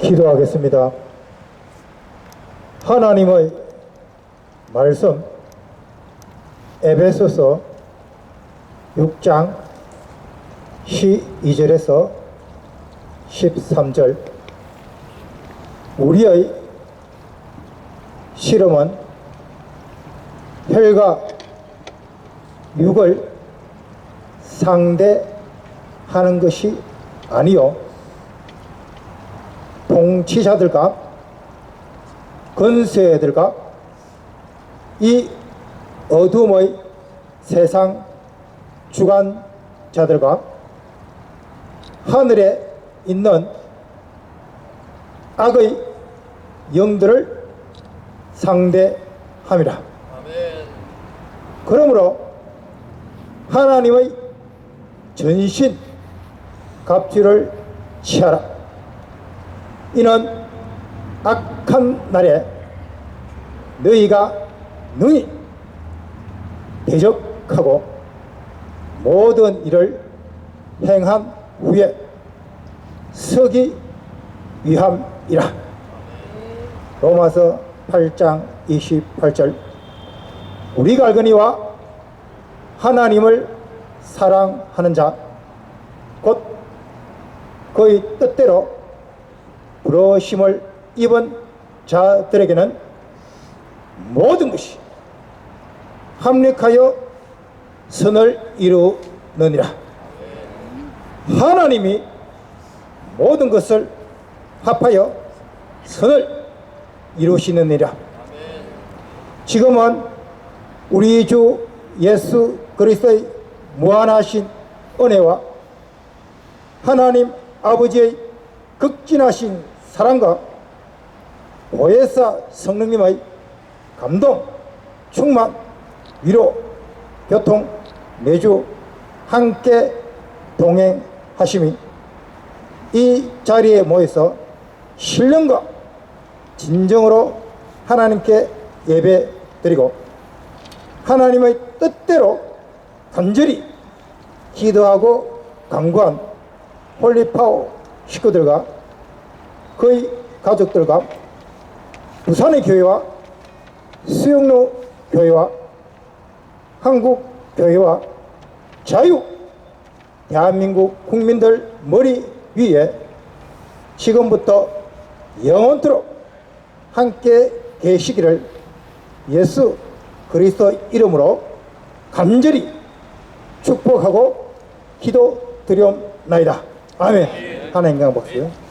기도하겠습니다. 하나님의 말씀 에베소서 6장 12절에서 13절 우리의 실험은 혈과 육을 상대하는 것이 아니요 통치자들과 건세들과 이 어둠의 세상 주관자들과 하늘에 있는 악의 영들을 상대함이라. 그러므로 하나님의 전신 갑주를 취하라. 이는 악한 날에 너희가 능히 대적하고 모든 일을 행한 후에 서기 위함이라. 로마서 8장 28절 우리가 알거니와 하나님을 사랑하는 자 곧 그의 뜻대로 부러심을 입은 자들에게는 모든 것이 합력하여 선을 이루느니라. 하나님이 모든 것을 합하여 선을 이루시느니라. 지금은 우리 주 예수 그리스도의 무한하신 은혜와 하나님 아버지의 극진하신 사랑과 보혜사 성령님의 감동, 충만, 위로, 교통, 매주 함께 동행하심이 이 자리에 모여서 신령과 진정으로 하나님께 예배 드리고 하나님의 뜻대로 간절히 기도하고 강구한 홀리파워 식구들과 그의 가족들과 부산의 교회와 수영로 교회와 한국 교회와 자유 대한민국 국민들 머리 위에 지금부터 영원토록 함께 계시기를 예수 그리스도 이름으로 간절히 축복하고 기도 드리옵나이다. 아멘. 하나님 감 복수요.